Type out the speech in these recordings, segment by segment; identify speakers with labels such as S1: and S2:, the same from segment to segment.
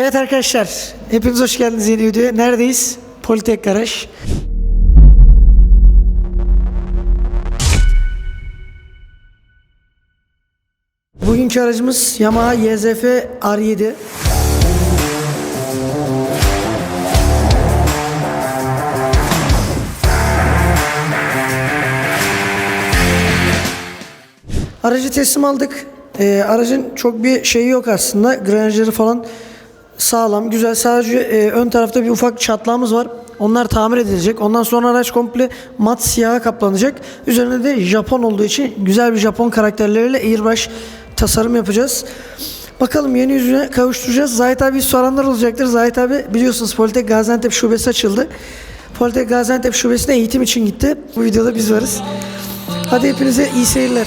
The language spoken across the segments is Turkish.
S1: Evet arkadaşlar, hepiniz hoş geldiniz yeni videoya. Neredeyiz? Politek Garaj. Bugünkü aracımız Yamaha YZF R7. Aracı teslim aldık. Ee, aracın çok bir şeyi yok aslında. Granajları falan sağlam, güzel. Sadece e, ön tarafta bir ufak çatlağımız var. Onlar tamir edilecek. Ondan sonra araç komple mat siyaha kaplanacak. Üzerine de Japon olduğu için güzel bir Japon karakterleriyle airbrush tasarım yapacağız. Bakalım yeni yüzüne kavuşturacağız. Zahit abi soranlar olacaktır. Zahit abi biliyorsunuz Politek Gaziantep şubesi açıldı. Politek Gaziantep şubesine eğitim için gitti. Bu videoda biz varız. Hadi hepinize iyi seyirler.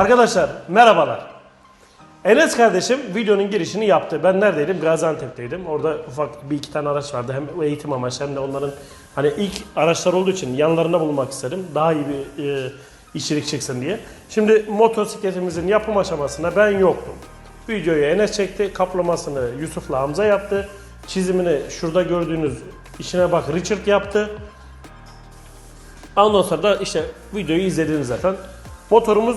S2: Arkadaşlar merhabalar. Enes kardeşim videonun girişini yaptı. Ben neredeydim? Gaziantep'teydim. Orada ufak bir iki tane araç vardı. Hem eğitim amaçlı hem de onların hani ilk araçlar olduğu için yanlarında bulunmak istedim. Daha iyi bir e, içerik çıksın diye. Şimdi motosikletimizin yapım aşamasında ben yoktum. Videoyu Enes çekti. Kaplamasını Yusuf'la Hamza yaptı. Çizimini şurada gördüğünüz işine bak Richard yaptı. Ondan sonra da işte videoyu izlediniz zaten. Motorumuz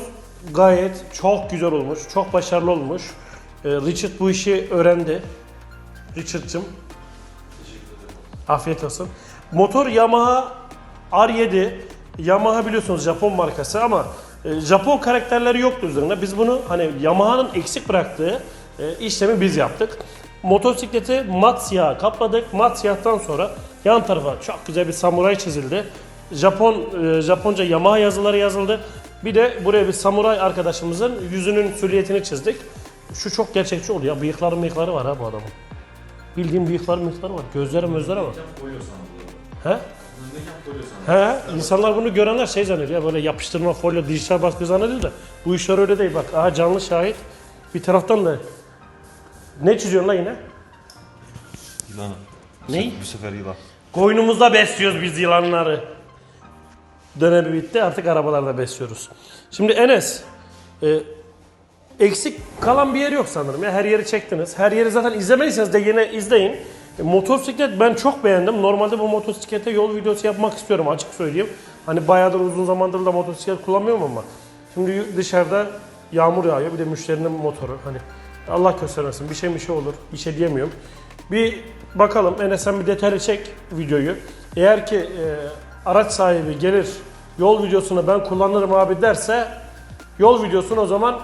S2: gayet çok güzel olmuş, çok başarılı olmuş. Ee, Richard bu işi öğrendi. Richard'cığım. Afiyet olsun. Motor Yamaha R7. Yamaha biliyorsunuz Japon markası ama e, Japon karakterleri yoktu üzerinde. Biz bunu hani Yamaha'nın eksik bıraktığı e, işlemi biz yaptık. Motosikleti mat siyah kapladık. Mat siyahtan sonra yan tarafa çok güzel bir samuray çizildi. Japon e, Japonca Yamaha yazıları yazıldı. Bir de buraya bir samuray arkadaşımızın yüzünün süliyetini çizdik. Şu çok gerçekçi oluyor. Bıyıkları mıyıkları var ha bu adamın. Bildiğim bıyıkları mıyıkları var. Gözleri mözleri var. He? He, insanlar bunu görenler şey zannediyor ya böyle yapıştırma folyo dijital baskı zannediyor da bu işler öyle değil bak. Aha canlı şahit. Bir taraftan da ne çiziyorsun lan yine?
S3: Yılanı.
S2: Ney?
S3: Bu sefer yılan.
S2: Koynumuzda besliyoruz biz yılanları. Dönemi bitti artık arabalarda besliyoruz. Şimdi Enes, e, eksik kalan bir yer yok sanırım ya her yeri çektiniz. Her yeri zaten izlemediyseniz de yine izleyin. E, motosiklet ben çok beğendim. Normalde bu motosiklete yol videosu yapmak istiyorum açık söyleyeyim. Hani bayağıdır uzun zamandır da motosiklet kullanmıyorum ama. Şimdi dışarıda yağmur yağıyor bir de müşterinin motoru hani Allah göstermesin bir şey bir şey olur bir şey diyemiyorum. Bir bakalım Enes sen bir detaylı çek videoyu. Eğer ki e, araç sahibi gelir yol videosunu ben kullanırım abi derse yol videosunu o zaman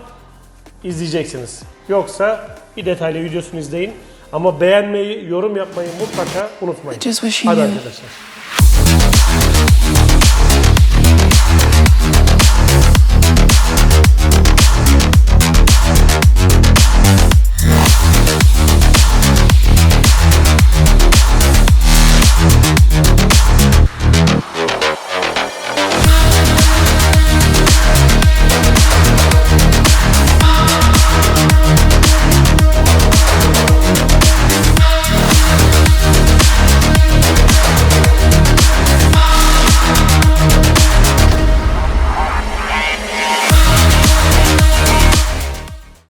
S2: izleyeceksiniz. Yoksa bir detaylı videosunu izleyin. Ama beğenmeyi, yorum yapmayı mutlaka unutmayın. Hadi arkadaşlar.